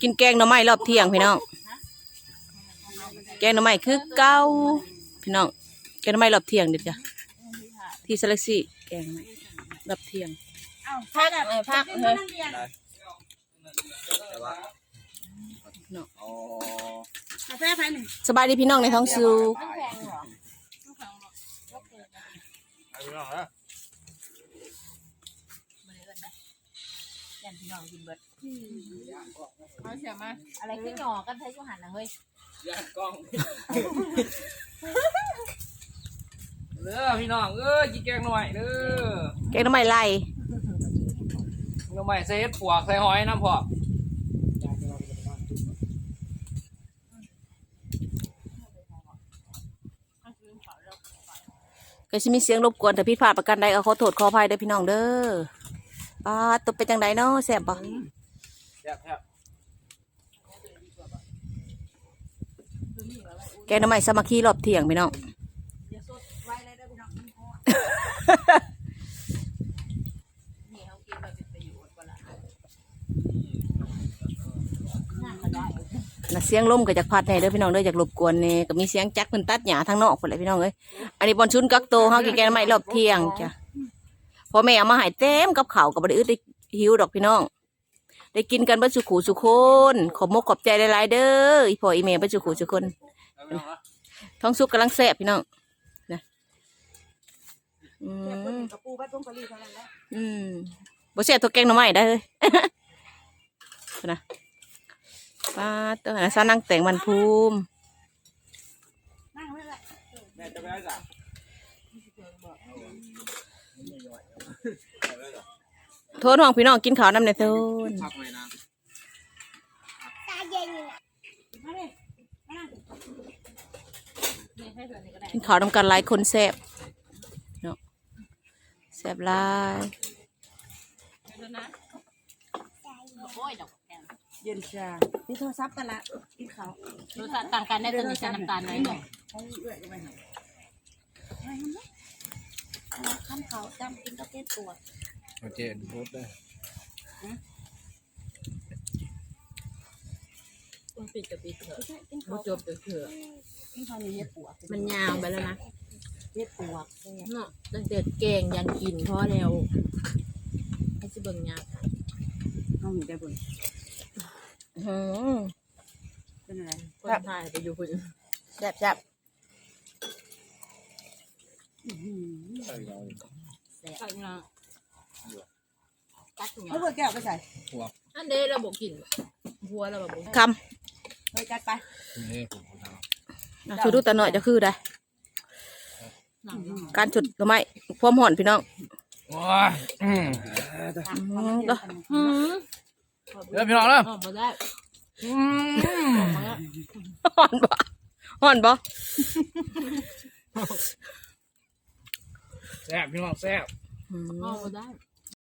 กินแกงหน่อไม้รอบเที่ยงพี่น้อง แกงหน่อไม้คือเก้าพี่น้อง แกงหน่อไม้รอบเที่ยงเด็ดจ้ะที่เซเลซี่แกงไม้รอบเที่ยงพักเออพักเฮ้ยแต่ว่าเนาะอ๋อสบายดีพี่น้องในท้องสู แพงเหรอ ไอ้พี่น้องนะ ยันพี่น้องกินเบิดเอาเสียมาอะไรขึ้นหยอกันใช้ยูหันนะเฮ้ยย่างกล้องเด้อพี่น้องเอ้ยกินแกงหน่อยเด้อแกงหน่อไม้ไล่หน่อไม้ใส่เห็ดปวกใส่หอยน้ำพอก็สิมีเสียงรบกวนแต่พี่พลาดประกันใดก็ขอโทษขออภัยเด้อพี่น้องเด้อ ป้าดตัวเป็นจังไดเนาะแซ่บบ่แซ่บแซ่บแกงหน่อไม้สามัคคีรอบเที่ยงพี่น้องนี่เขากินแบบเป็นประโยชน์กว่าละงานก็ได้นะเสียงลมก็จากพัดแน่เด้อพี่น้องเด้อจากรบกวนนี่ก็มีเสียงจักรเพิ่นตัดหญ้าทางนอกพุ่นแหละพี่น้องเอ้ยอันนี้บอลชุนกักโตเฮากินแกงหน่อไม้รอบเที่ยงจ้ะ พ่อแม่เอามาให้เต็มกับข้าวก็บ่ได้อึดได้หิวดอกพี่น้อง ได้กินกันเบ่สุขูสุคนขอบมกขอบใจหลายๆเด้ออีพ่ออีแม่เบ่สุขูสุคนท้องสุกกำลังแซ่บพี่น้องนะอืมกระปูบ้านต้มกะหรี่เท่านั้นแหละอืมบ่แซ่บตัวแกงหน่อไม้ได้เลยนะป้าตัวนะซานั่งแต่งมันภูมินั่งไว้ละแม่จะไปไหนจ้ะ โทษห้องพี่น้องกินข้าวน้ำในโทนพักไว้นะนี่ให้ส่วนนี้ก็ได้กินข้าวน้ำกันหลายคนแซ่บเนาะแซ่บหลายโอ้ยดอกแกงเย็นชานี่โทรศัพท์กันละกินข้าวรสชาติต่างกันได้ตัวนี้ใช้น้ำตาลน้อยหน่อยให้เอื้อยกันไปหน่อยให้มันนะ ขั้นเขาจำกินก็เก็บตัวโอเคดูโพสได้มันปิดกับปิดเถอะไม่ใช่กินมัเขานจบเถอะกินเขาเนี่ยเย็บปวกมันยาวไปแล้วนะเย็บปวกเนี่ยเนาะตั้งแต่แกงยันกินเพราะแล้วให้สิเบิ่งยาวเขามีได้บุญอื้อหือเป็นอะไรคนถ่ายไปอยู่คนแซ่บแซ่บ ใส่เราแซ่บเนาะตัดหัวเขาเบิกแก้วไปใส่อันเด้เราบอกกินหัวเราบอกคเฮ้ยจัดไปนี่ผมทำนะคือดูแต่หน่อยจะคือได้หนังการจุดหน่อไม้ความห่อนพี่น้องำโอ้ยอืมอืมเด้อหืมเดี๋ยวพี่น้องนะออกมาได้อืมออกมาแล้วห่อนบ่ห่อนบ่แซ่บพี่น้องแซ่บ อืมออกมาได้